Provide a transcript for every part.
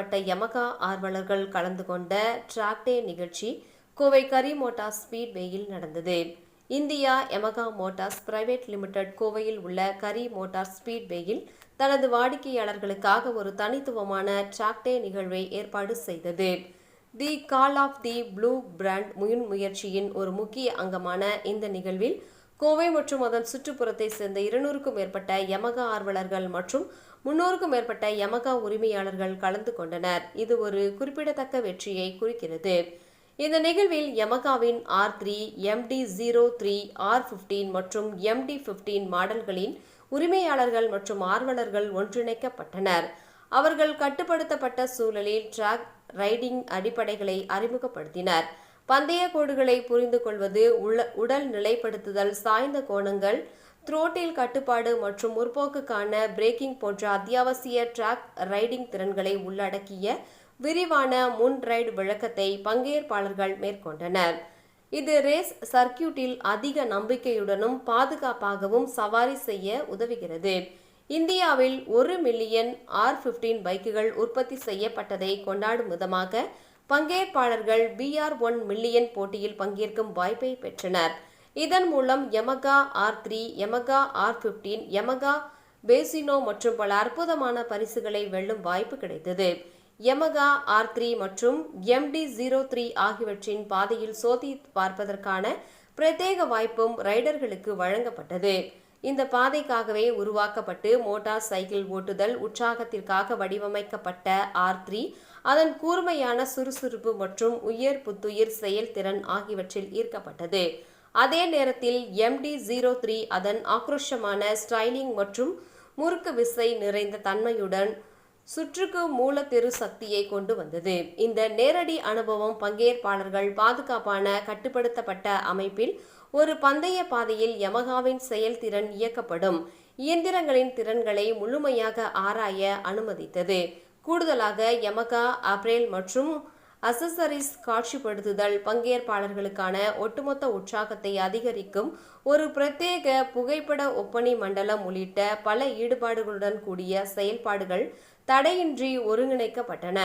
மேற்பட்ட யமகா ஆர்வலர்கள் கலந்து கொண்ட டிராக்டே நிகழ்ச்சி கோவை கரி மோட்டார்ஸ் ஸ்பீட்வேயில் நடந்தது. India Yamaha motors private limited கோவையில் உள்ள கரி மோட்டார் ஸ்பீட்வேயில் தனது வாடிக்கையாளர்களுக்காக ஒரு தனித்துவமான டிராக்டே நிகழ்வை ஏற்பாடு செய்தது. The call of the blue brand முயன் முயற்சியின் ஒரு முக்கிய அங்கமான இந்த நிகழ்வில் கோவை மற்றும் அதன் சுற்றுப்புறத்தை சேர்ந்த இருநூறுக்கும் மேற்பட்ட யமகா ஆர்வலர்கள் மற்றும் முன்னூறுக்கும் மேற்பட்ட யமகா உரிமையாளர்கள் கலந்து கொண்டனர். இது ஒரு குறிப்பிடத்தக்க வெற்றியை குறிக்கிறது. இந்த நிகழ்வில் யமகாவின் R three MT zero three R fifteen மற்றும் எம்டி ஃபிஃப்டீன் மாடல்களின் உரிமையாளர்கள் மற்றும் ஆர்வலர்கள் ஒன்றிணைக்கப்பட்டனர். அவர்கள் கட்டுப்படுத்தப்பட்ட சூழலில் ட்ராக் ரைடிங் அடிப்படைகளை அறிமுகப்படுத்தினர். பந்தய கோடுகளை புரிந்து கொள்வது உள்ள உடல் நிலைப்படுத்துதல் சாய்ந்த கோணங்கள் த்ரோட்டில் கட்டுப்பாடு மற்றும் முற்போக்குக்கான பிரேக்கிங் போன்ற அத்தியாவசிய ட்ராக் ரைடிங் திறன்களை உள்ளடக்கிய விரிவான முன் ரைடு விளக்கத்தை பங்கேற்பாளர்கள் மேற்கொண்டனர். இது ரேஸ் சர்க்கியூட்டில் அதிக நம்பிக்கையுடனும் பாதுகாப்பாகவும் சவாரி செய்ய உதவுகிறது. இந்தியாவில் ஒரு மில்லியன் ஆர் பிப்டீன் பைக்குகள் உற்பத்தி செய்யப்பட்டதை கொண்டாடும் விதமாக பங்கேற்பாளர்கள் பிஆர் ஒன் மில்லியன் போட்டியில் பங்கேற்கும் வாய்ப்பை பெற்றனர். இதன் மூலம் Yamaha R three Yamaha R fifteen Yamaha Fascino மற்றும் பல அற்புதமான பரிசுகளை வெல்லும் வாய்ப்பு கிடைத்தது. யமகா ஆர் த்ரீ மற்றும் எம்டி ஜீரோ த்ரீ ஆகியவற்றின் பாதையில் சோதி பார்ப்பதற்கான பிரத்யேக வாய்ப்பும் ரைடர்களுக்கு வழங்கப்பட்டது. இந்த பாதைக்காகவே உருவாக்கப்பட்டு மோட்டார் சைக்கிள் ஓட்டுதல் உற்சாகத்திற்காக வடிவமைக்கப்பட்ட ஆர் த்ரீ அதன் கூர்மையான சுறுசுறுப்பு மற்றும் உயர் புத்துயிர் செயல்திறன் ஆகியவற்றில் ஈர்க்கப்பட்டது. அதே நேரத்தில் எம்டி ஜீரோ த்ரீ அதன் ஆக்ரோஷமான ஸ்டைலிங் மற்றும் முறுக்கு விசை நிறைந்த தன்மையுடன் சுற்றுக்கு மூலத்தெரு சக்தியை கொண்டு வந்தது. இந்த நேரடி அனுபவம் பங்கேற்பாளர்கள் பாதுகாப்பான கட்டுப்படுத்தப்பட்ட அமைப்பில் ஒரு பந்தய பாதையில் யமகாவின் செயல்திறன் இயக்கப்படும். இயந்திரங்களின் திறன்களை முழுமையாக ஆராய அனுமதித்தது. கூடுதலாக யமகா அப்ரேல் மற்றும் அசசரிஸ் காட்சிப்படுத்துதல் பங்கேற்பாளர்களுக்கான ஒட்டுமொத்த உற்சாகத்தை அதிகரிக்கும் ஒரு பிரத்யேக புகைப்பட ஒப்பனை மண்டலம் உள்ளிட்ட பல ஈடுபாடுகளுடன் கூடிய செயல்பாடுகள் தடையின்றி ஒருங்கிணைக்கப்பட்டன.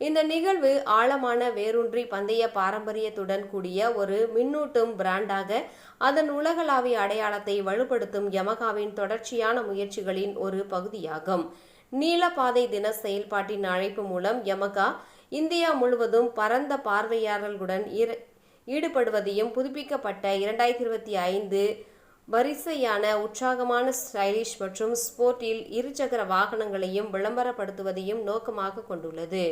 இந்த நிகழ்வு ஆழமான வேரூன்றி பந்தய பாரம்பரியத்துடன் கூடிய ஒரு மின்னூட்டும் பிராண்டாக அதன் உலகளாவிய அடையாளத்தை வலுப்படுத்தும் யமகாவின் தொடர்ச்சியான முயற்சிகளின் ஒரு பகுதியாகும். நீலப்பாதை தின செயல்பாட்டின் அழைப்பு மூலம் யமகா இந்தியா முழுவதும் பரந்த பார்வையாளர்களுடன் ஈடுபடுவதையும் புதுப்பிக்கப்பட்ட இரண்டாயிரத்தி இருபத்தி ஐந்து வரிசையான உற்சாகமான ஸ்டைலிஷ் மற்றும் ஸ்போர்ட்டில் இருசக்கர வாகனங்களையும் விளம்பரப்படுத்துவதையும் நோக்கமாக கொண்டுள்ளது.